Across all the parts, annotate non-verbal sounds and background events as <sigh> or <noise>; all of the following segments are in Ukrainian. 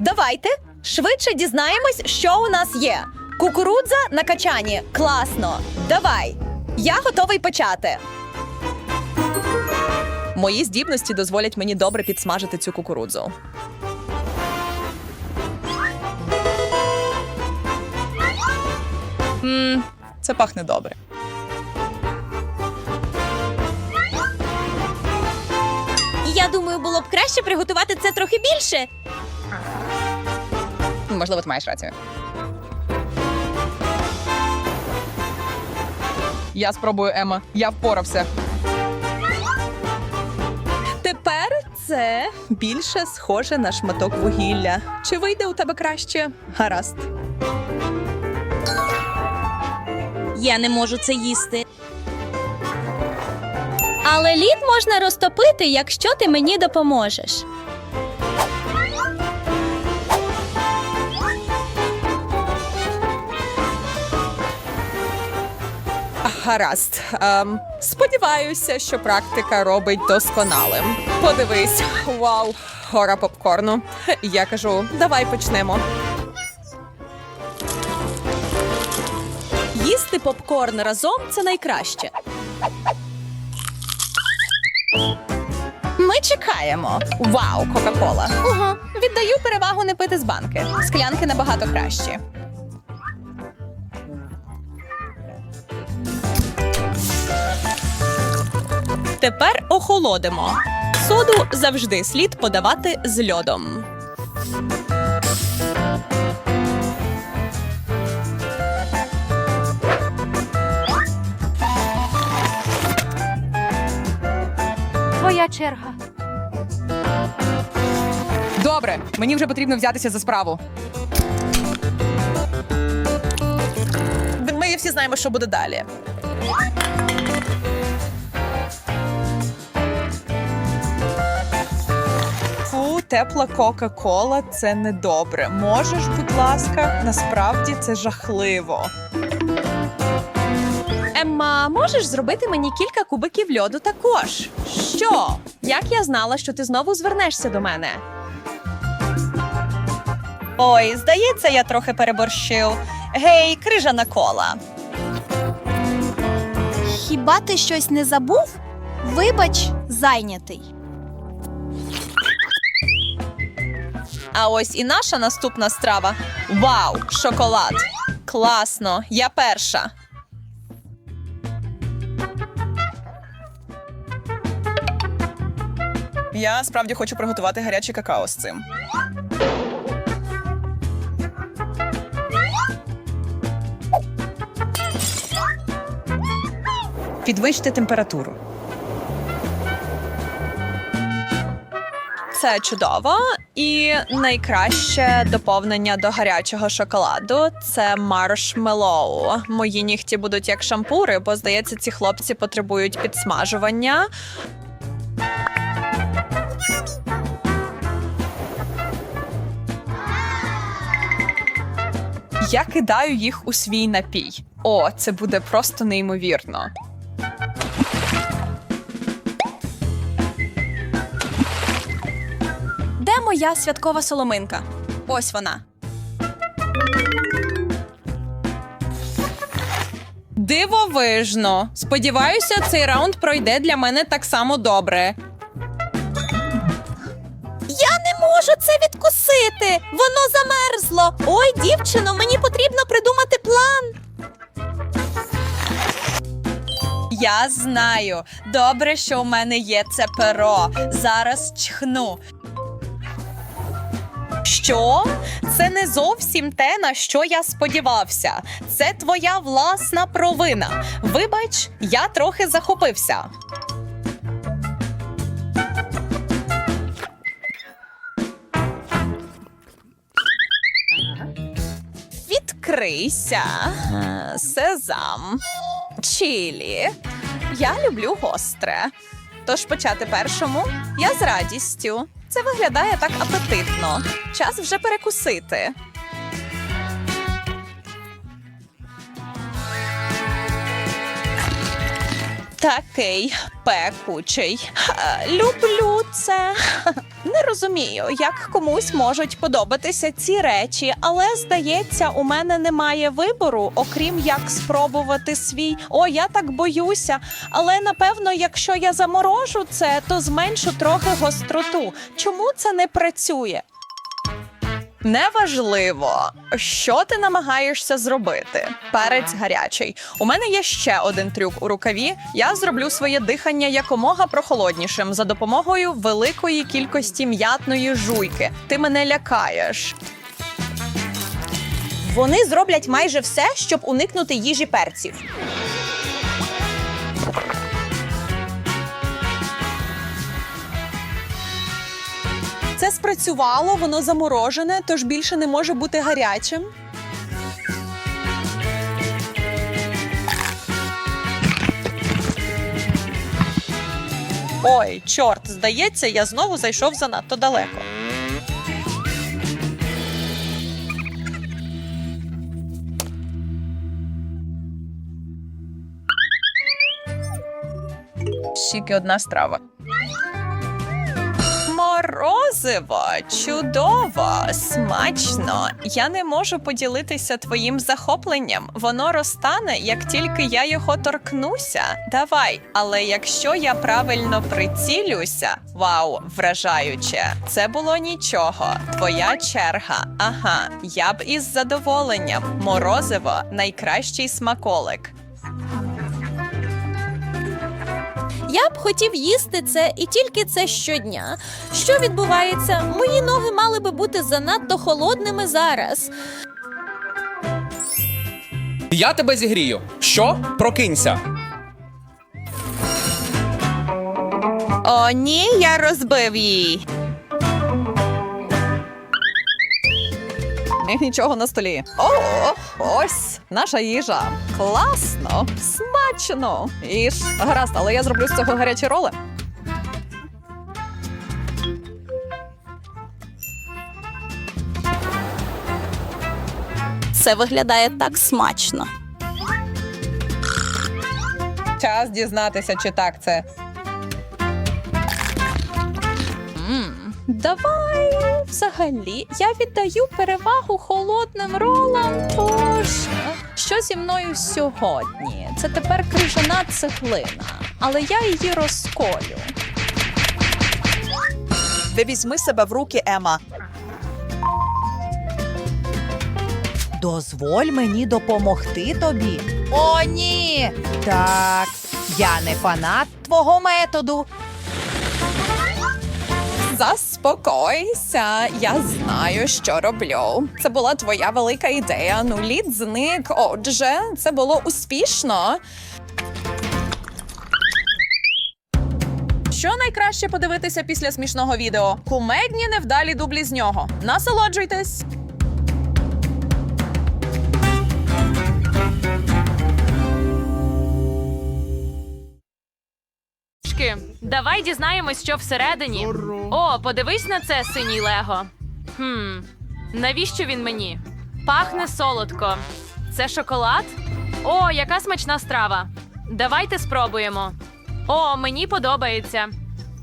Давайте швидше дізнаємось, що у нас є. Кукурудза на качані. Класно. Давай. Я готовий почати. Мої здібності дозволять мені добре підсмажити цю кукурудзу. Мм, це пахне добре. Я думаю, було б краще приготувати це трохи більше. Можливо, ти маєш рацію. Я спробую, Ема. Я впорався. Тепер це більше схоже на шматок вугілля. Чи вийде у тебе краще? Гаразд. Я не можу це їсти. Але лід можна розтопити, якщо ти мені допоможеш. Гаразд. Ем, сподіваюся, що практика робить досконалим. Подивись, вау, гора попкорну. Я кажу, давай почнемо. Їсти попкорн разом це найкраще. Ми чекаємо. Вау, Кока-Кола. Ого, віддаю перевагу не пити з банки. Склянки набагато кращі. Тепер охолодимо. Соду завжди слід подавати з льодом. Твоя черга. Добре, мені вже потрібно взятися за справу. Ми всі знаємо, що буде далі. Тепла Кока-Кола це недобре. Можеш, будь ласка, насправді це жахливо. Емма, можеш зробити мені кілька кубиків льоду також? Що? Як я знала, що ти знову звернешся до мене? Ой, здається, я трохи переборщив. Гей, крижана кола. Хіба ти щось не забув? Вибач, зайнятий. А ось і наша наступна страва. Вау, шоколад! Класно! Я перша. Я справді хочу приготувати гаряче какао з цим. Підвищити температуру. Це чудово. І найкраще доповнення до гарячого шоколаду це маршмеллоу. Мої нігті будуть як шампури, бо здається, ці хлопці потребують підсмажування. Я кидаю їх у свій напій. О, це буде просто неймовірно. Моя святкова соломинка? Ось вона. Дивовижно. Сподіваюся, цей раунд пройде для мене так само добре. Я не можу це відкусити. Воно замерзло. Ой, дівчино, мені потрібно придумати план. Я знаю. Добре, що у мене є це перо. Зараз чхну. Що? Це не зовсім те, на що я сподівався. Це твоя власна провина. Вибач, я трохи захопився. Відкрийся. Е, Сезам. Чілі. Я люблю гостре. Тож почати першому я з радістю. Це виглядає так апетитно. Час вже перекусити. Такий пекучий. Е, Люблю це. Не розумію, як комусь можуть подобатися ці речі, але здається, у мене немає вибору, окрім як спробувати свій. О, я так боюся. Але напевно, якщо я заморожу це, то зменшу трохи гостроту. Чому це не працює? Неважливо, що ти намагаєшся зробити. Перець гарячий. У мене є ще один трюк у рукаві. Я зроблю своє дихання якомога прохолоднішим за допомогою великої кількості м'ятної жуйки. Ти мене лякаєш. Вони зроблять майже все, щоб уникнути їжі перців. Спрацювало, воно заморожене, тож більше не може бути гарячим. Ой, чорт, здається, я знову зайшов занадто далеко. Тільки одна страва. Морозиво, чудово, смачно. Я не можу поділитися твоїм захопленням. Воно розтане, як тільки я його торкнуся. Давай, але якщо я правильно прицілюся, вау, вражаюче. Це було нічого. Твоя черга. Ага, я б із задоволенням. Морозиво найкращий смаколик. Я б хотів їсти це і тільки це щодня. Що відбувається? Мої ноги мали би бути занадто холодними зараз. Я тебе зігрію. Що? Прокинься. О, ні, я розбив її. Нічого на столі. О, ось наша їжа. Класно, смачно. Їж. Гаразд, але я зроблю з цього гарячі роли. Це виглядає так смачно. Час дізнатися, чи так це. Давай взагалі я віддаю перевагу холодним ролам. Тож що зі мною сьогодні? Це тепер крижана цеглина, але я її розколю. Ти візьми себе в руки, Ема. Дозволь мені допомогти тобі. О, ні. Так, я не фанат твого методу. Заспокойся, я знаю, що роблю. Це була твоя велика ідея. Ну, лід зник. Отже, це було успішно. Що найкраще подивитися після смішного відео? Кумедні невдалі дублі з нього. Насолоджуйтесь! Давай дізнаємось, що всередині. О, подивись на це, синій Лего. Хм, навіщо він мені? Пахне солодко. Це шоколад? О, яка смачна страва. Давайте спробуємо. О, мені подобається.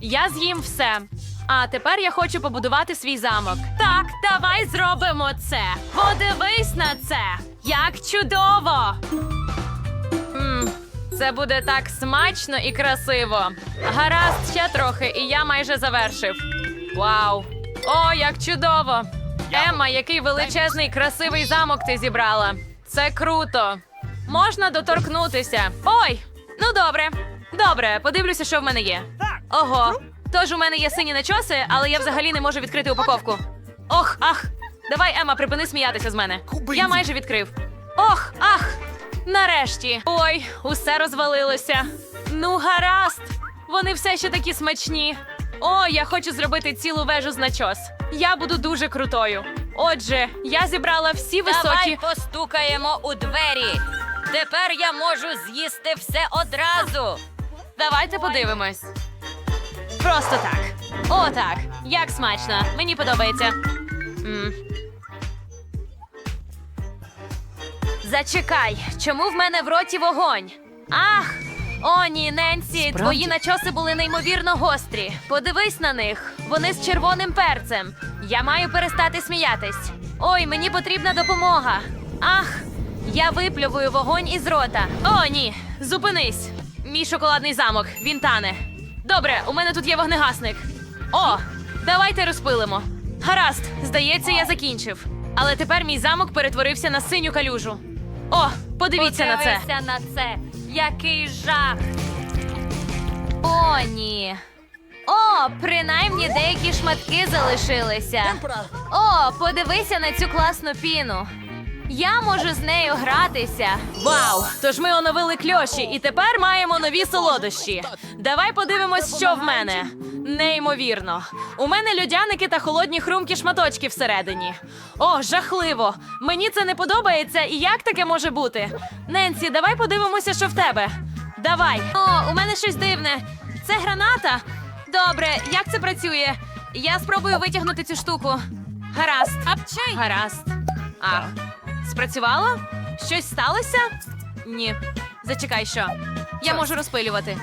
Я з'їм все. А тепер я хочу побудувати свій замок. Так, давай зробимо це. Подивись на це. Як чудово! Це буде так смачно і красиво. Гаразд, ще трохи, і я майже завершив. Вау! О, як чудово! Емма, який величезний красивий замок ти зібрала. Це круто. Можна доторкнутися. Ой! Ну добре. Добре, подивлюся, що в мене є. Ого. Тож у мене є сині начоси, але я взагалі не можу відкрити упаковку. Ох, ах! Давай, Ема, припини сміятися з мене. Я майже відкрив. Ох, ах! Нарешті. Ой, усе розвалилося. Ну, гаразд. Вони все ще такі смачні. О, я хочу зробити цілу вежу з начос. Я буду дуже крутою. Отже, я зібрала всі високі. Давай постукаємо у двері. Тепер я можу з'їсти все одразу. Давайте подивимось. Просто так. О, так. Як смачно. Мені подобається. м Зачекай, чому в мене в роті вогонь? Ах! О, ні, Ненсі, твої начоси були неймовірно гострі. Подивись на них. Вони з червоним перцем. Я маю перестати сміятись. Ой, мені потрібна допомога. Ах, я виплювую вогонь із рота. О, ні, зупинись. Мій шоколадний замок, він тане. Добре, у мене тут є вогнегасник. О, давайте розпилимо. Гаразд, здається, я закінчив. Але тепер мій замок перетворився на синю калюжу. О, подивіться на це. Подивися на це. Який жах. О, ні. О, принаймні деякі шматки залишилися. О, подивися на цю класну піну. Я можу з нею гратися. Вау! Тож ми оновили кльоші, і тепер маємо нові солодощі. Давай подивимось, що в мене. Неймовірно. У мене льодяники та холодні хрумкі шматочки всередині. О, жахливо! Мені це не подобається, і як таке може бути? Ненсі, давай подивимося, що в тебе. Давай. О, у мене щось дивне. Це граната. Добре, як це працює? Я спробую витягнути цю штуку. Гаразд. Апчай. Гаразд. А, спрацювало? Щось сталося? Ні. Зачекай, що. Я можу розпилювати.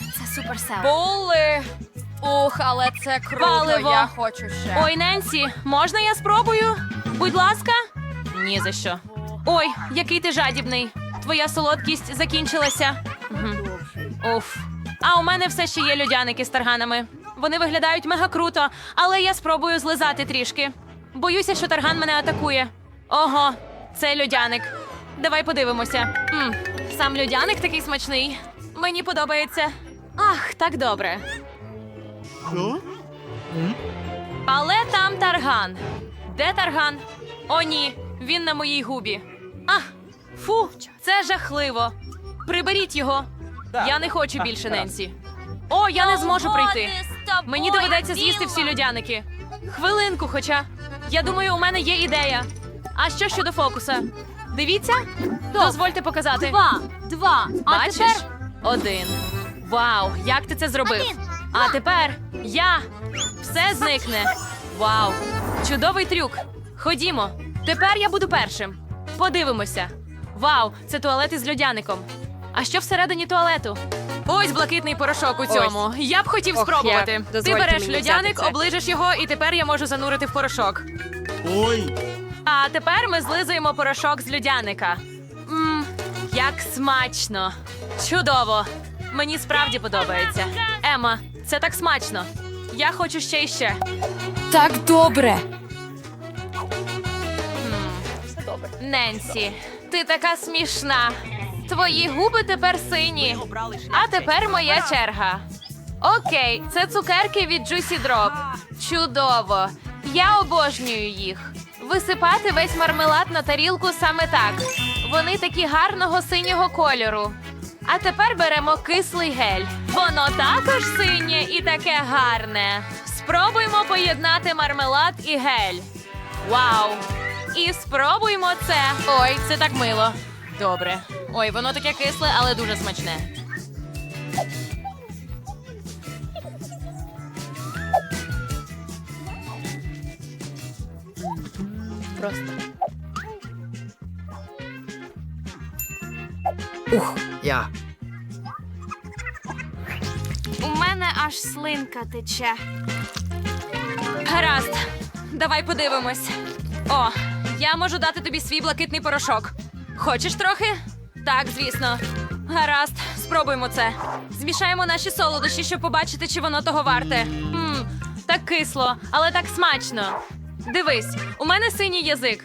Це супер сел. Були. Ух, але це круто. Паливо. Я хочу ще. Ой, Ненсі, можна я спробую? Будь ласка. Ні за що. Ой, який ти жадібний. Твоя солодкість закінчилася. Мгм. Уф. А у мене все ще є льодяники з тарганами. Вони виглядають мега круто, але я спробую злизати трішки. Боюся, що тарган мене атакує. Ого, це льодяник. Давай подивимося. м сам льодяник такий смачний. Мені подобається. Ах, так добре. Але там тарган. Де тарган? О, ні, він на моїй губі. А, фу, це жахливо. Приберіть його. Я не хочу більше Ненсі. О, я не зможу прийти. Мені доведеться з'їсти всі льодяники. Хвилинку, хоча. Я думаю, у мене є ідея. А що щодо фокуса? Дивіться? Дозвольте показати. Два, два. А Бачиш? тепер Один. Вау, як ти це зробив? Один, а тепер я. Все зникне. Вау. Чудовий трюк. Ходімо. Тепер я буду першим. Подивимося. Вау, це туалет із льодяником. А що всередині туалету? Ось блакитний порошок у цьому. Я б хотів Ох, спробувати. я. Ти Дозвольте береш мені льодяник, це. оближеш його, і тепер я можу занурити в порошок. Ой. А тепер ми злизуємо порошок з льодяника. Мм, як смачно. Чудово. Мені справді подобається. Ема, це так смачно. Я хочу ще і ще. Так добре. Ненсі, ти така смішна. Твої губи тепер сині. А тепер моя черга. Окей, це цукерки від Juicy Drop. Чудово. Я обожнюю їх. Висипати весь мармелад на тарілку саме так. Вони такі гарного синього кольору. А тепер беремо кислий гель. Воно також синє і таке гарне. Спробуймо поєднати мармелад і гель. Вау! І спробуймо це. Ой, це так мило. Добре. Ой, воно таке кисле, але дуже смачне. Я. У мене аж слинка тече. Гаразд, давай подивимось. О, я можу дати тобі свій блакитний порошок. Хочеш трохи? Так, звісно. Гаразд, спробуємо це. Змішаємо наші солодощі, щоб побачити, чи воно того варте. Мм, так кисло, але так смачно. Дивись, у мене синій язик.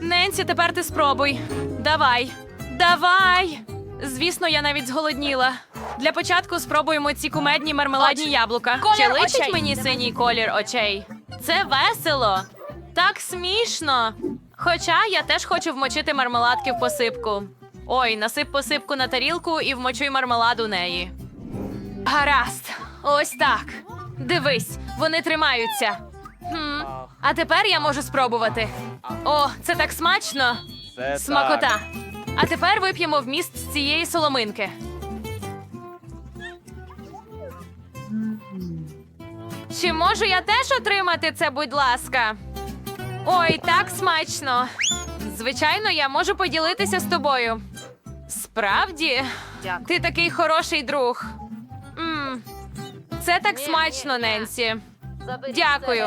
Ненсі, тепер ти спробуй. Давай, давай. Звісно, я навіть зголодніла. Для початку спробуємо ці кумедні мармеладні яблука. Чи личить мені синій колір очей? Це весело. Так смішно. Хоча я теж хочу вмочити мармеладки в посипку. Ой, насип посипку на тарілку і вмочуй мармелад у неї. Гаразд, ось так. Дивись, вони тримаються. А тепер я можу спробувати. О, це так смачно. Смакота. А тепер вип'ємо вміст з цієї соломинки. Чи можу я теж отримати це, будь ласка? Ой, так смачно. Звичайно, я можу поділитися з тобою. Справді, ти такий хороший друг. м Це так смачно, Ненсі. Дякую.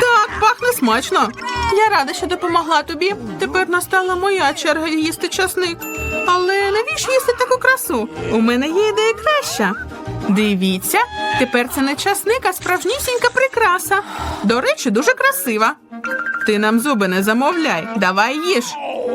Так, пахне смачно. Я рада, що допомогла тобі. Тепер настала моя черга їсти часник. Але навіщо їсти таку красу? У мене є ідея краща. Дивіться, тепер це не часник, а справжнісінька прикраса. До речі, дуже красива. Ти нам зуби не замовляй, давай їж.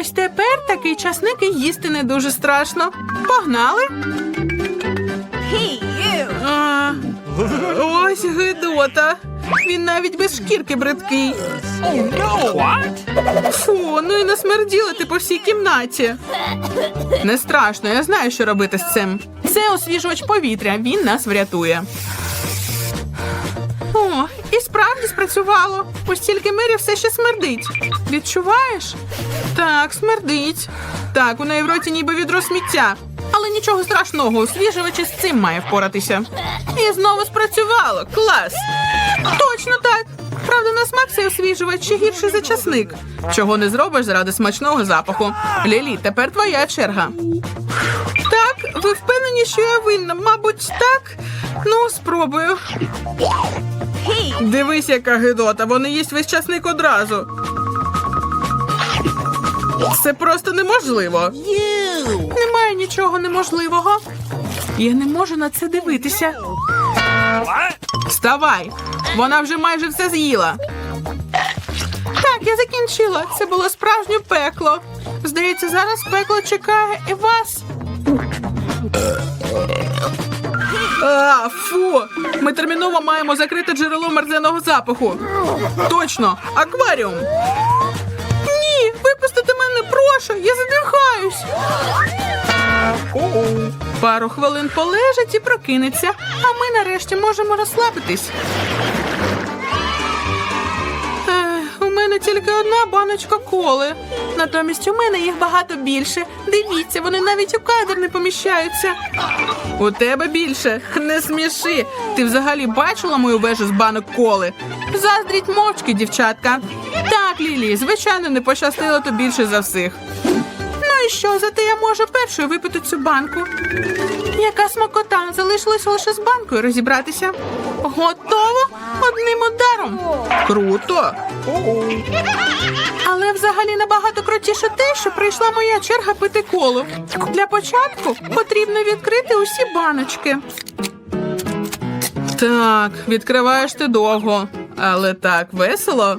Ось тепер такий часник і їсти не дуже страшно. Погнали. А, ось гидота. Він навіть без шкірки бридкий. Фу, ну і насмерділи ти по всій кімнаті. Не страшно, я знаю, що робити з цим. Це освіжувач повітря, він нас врятує. І справді спрацювало. Ось тільки Мері все ще смердить. Відчуваєш? Так, смердить. Так, у неї в роті ніби відро сміття. Але нічого страшного, освіжувач із цим має впоратися. І знову спрацювало. Клас! Точно так. Правда, на смак цей освіжувач ще гірший за часник. Чого не зробиш заради смачного запаху. Лілі, тепер твоя черга. Так, ви впевнені, що я винна? Мабуть, так. Ну, спробую. Дивись, яка гидота. Вони їсть весь часник одразу. Це просто неможливо. Немає нічого неможливого. Я не можу на це дивитися. Вставай! Вона вже майже все з'їла. Так, я закінчила. Це було справжнє пекло. Здається, зараз пекло чекає і вас. А, фу! Ми терміново маємо закрити джерело мерзеного запаху. Точно, акваріум. Ні, випустите мене, прошу, я задихаюсь. Пару хвилин полежить і прокинеться, а ми нарешті можемо розслабитись. Мене тільки одна баночка коли. Натомість у мене їх багато більше. Дивіться, вони навіть у кадр не поміщаються. У тебе більше. <laughs> Не сміши. Ти взагалі бачила мою вежу з банок коли? Заздріть мовчки, дівчатка. Так, Лілі, звичайно, не пощастило то більше за всіх. Ну і що, зате я можу першою випити цю банку. Яка смакота, залишилося лише з банкою розібратися. Готово одним ударом. Круто. Але взагалі набагато крутіше те, що прийшла моя черга пити коло. Для початку потрібно відкрити усі баночки. Так, відкриваєш ти довго, але так весело.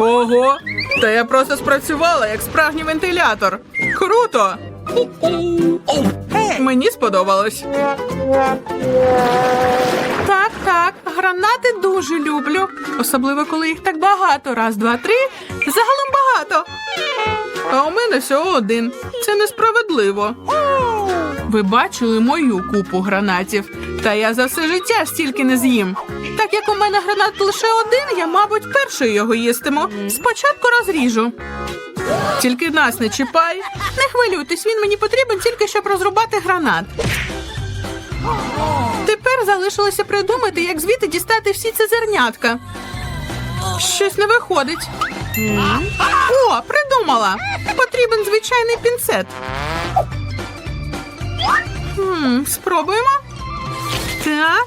Ого! Та я просто спрацювала як справжній вентилятор. Круто! Мені сподобалось. Так, так, гранати дуже люблю. Особливо, коли їх так багато. Раз, два, три. Загалом багато. А у мене всього один. Це несправедливо. Ви бачили мою купу гранатів, та я за все життя стільки не з'їм. Так як у мене гранат лише один, я, мабуть, першою його їстиму. Спочатку розріжу. Тільки нас не чіпай. Не хвилюйтесь, він мені потрібен тільки щоб розрубати гранат. Тепер залишилося придумати, як звідти дістати всі ці зернятка. Щось не виходить. О, придумала! Потрібен звичайний пінцет. Хм, спробуємо. Так.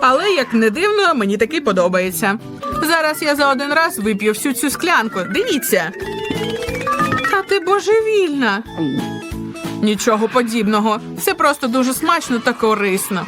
Але як не дивно, мені такий подобається. Зараз я за один раз вип'ю всю цю склянку. Дивіться. Та ти божевільна. Нічого подібного. Це просто дуже смачно та корисно.